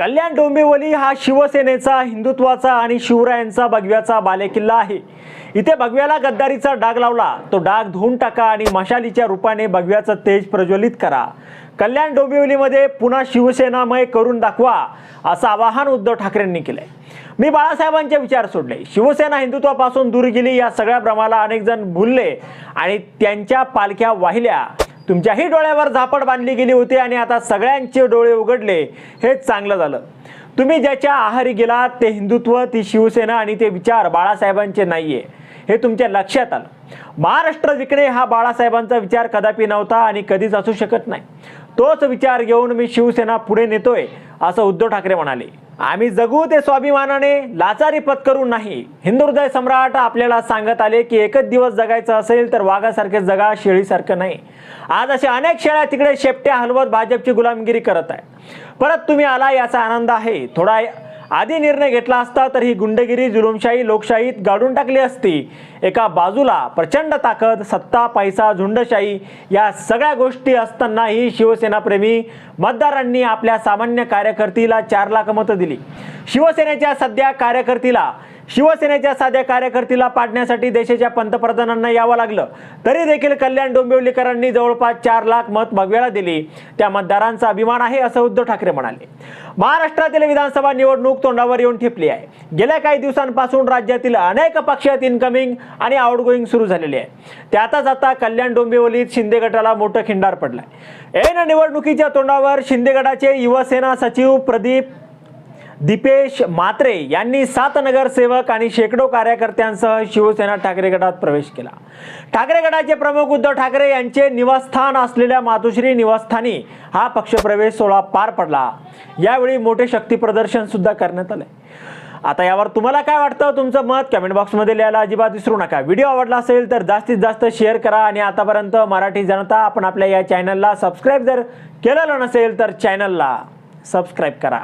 कल्याण डोंबिवली हा शिवसेनेचा हिंदुत्वाचा आणि शिवरायांचा भगव्याचा बालेकिल्ला आहे. इथे भगव्याला गद्दारीचा डाग लावला. तो डाग धुवून टाका आणि मशालीच्या रूपाने भगव्याचं तेज प्रज्वलित करा. कल्याण डोंबिवलीमध्ये पुन्हा शिवसेनामय करून दाखवा असं आवाहन उद्धव ठाकरेंनी केलंय. मी बाळासाहेबांचे विचार सोडले. शिवसेना हिंदुत्वापासून दूर गेली या सगळ्या भ्रमाला अनेक जण भुलले आणि त्यांच्या पालख्या वाहिल्या. तुमच्याही डोळ्यावर झापड बांधली गेली होती आणि आता सगळ्यांचे डोळे उघडले हे चांगलं झालं. तुम्ही ज्याच्या आहारी गेलात ते हिंदुत्व ती शिवसेना आणि ते विचार बाळासाहेबांचे नाहीये. हे तुमच्या लक्षात आलं. महाराष्ट्र विकणे हा बाळासाहेबांचा विचार कदापि नव्हता आणि कधीच असू शकत नाही. तोच विचार घेऊन मी शिवसेना पुढे नेतोय असं उद्धव ठाकरे म्हणाले. आम्ही जगू ते स्वाभिमानाने लाचारी पत्करून नाही. हिंदू हृदय सम्राट आपल्याला सांगत आले की एकच दिवस जगायचं असेल तर वाघासारखे जगा शेळीसारखं नाही. आज अशा अनेक शेळ्या तिकडे शेपट्या हलवत भाजपची गुलामगिरी करत आहे परत तुम्ही आला याचा आनंद आहे. थोडा आधी निर्णय घेतला असता तर ही गुंडगिरी जुलुमशाही लोकशाहीत गाडून टाकली असती. एका बाजूला प्रचंड ताकद सत्ता पैसा झुंडशाही या सगळ्या गोष्टी असतानाही शिवसेनाप्रेमी मतदारांनी आपल्या सामान्य कार्यकर्तीला चार लाख मतं दिली. शिवसेनेच्या सध्या कार्यकर्तीला शिवसेनेच्या साध्या कार्यकर्तीला पाडण्यासाठी देशाच्या पंतप्रधानांना यावं लागलं. तरी देखील कल्याण डोंबिवलीकरांनी जवळपास चार लाख मत भगव्याला दिली. त्या मतदारांचा अभिमान आहे असं उद्धव ठाकरे म्हणाले. महाराष्ट्रातील विधानसभा निवडणूक तोंडावर येऊन ठेपली आहे. गेल्या काही दिवसांपासून राज्यातील अनेक पक्षात इनकमिंग आणि आउटगोईंग सुरू झालेली आहे. त्यातच आता कल्याण डोंबिवलीत शिंदे गटाला मोठं खिंडार पडलाय. ऐन निवडणुकीच्या तोंडावर शिंदे गटाचे युवसेना सचिव प्रदीप दीपेश मात्रे यांनी सात नगरसेवक आणि शेकडो कार्यकर्त्यांसह शिवसेना ठाकरे गटात प्रवेश केला. ठाकरे गटाचे प्रमुख उद्धव ठाकरे यांचे निवासस्थान असलेल्या मातोश्री निवासस्थानी हा पक्षप्रवेश सोहळा पार पडला. यावेळी मोठे शक्ती प्रदर्शन सुद्धा करण्यात आले. आता यावर तुम्हाला काय वाटतं? तुमचं मत कमेंट बॉक्समध्ये लिहायला अजिबात विसरू नका. व्हिडिओ आवडला असेल तर जास्तीत जास्त शेअर करा आणि आतापर्यंत मराठी जनता आपण आपल्या या चॅनलला सबस्क्राईब जर केलेलं नसेल तर चॅनलला सबस्क्राईब करा.